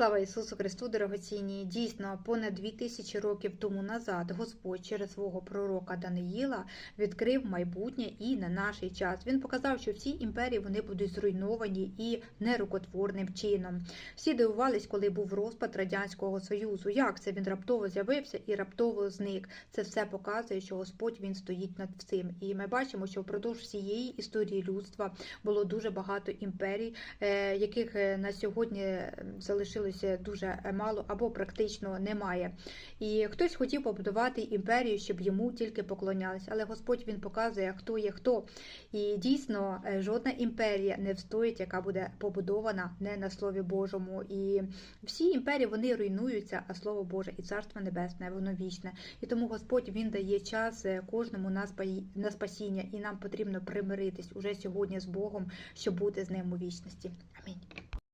Слава Ісусу Христу, дорогоцінні! Дійсно, понад дві тисячі років тому назад Господь через свого пророка Даниїла відкрив майбутнє і на наш час. Він показав, що всі імперії вони будуть зруйновані і нерукотворним чином. Всі дивувались, коли був розпад радянського союзу. Як це він раптово з'явився і раптово зник? Це все показує, що Господь він стоїть над всім. І ми бачимо, що впродовж всієї історії людства було дуже багато імперій, е, яких е, на сьогодні е, залишилося дуже мало або практично немає. І хтось хотів побудувати імперію, щоб йому тільки поклонялись, але Господь він показує, хто є хто. І дійсно е, жодна імперія не встоїть, яка буде побудована не на слові Божому. І всі імперії вони руйнуються, а слово Боже і царство небесне, воно вічне. І тому Господь він дає час е, кожному на спасіння, і нам потрібно примиритись уже сьогодні з Богом, щоб бути з ним у вічності. Амінь.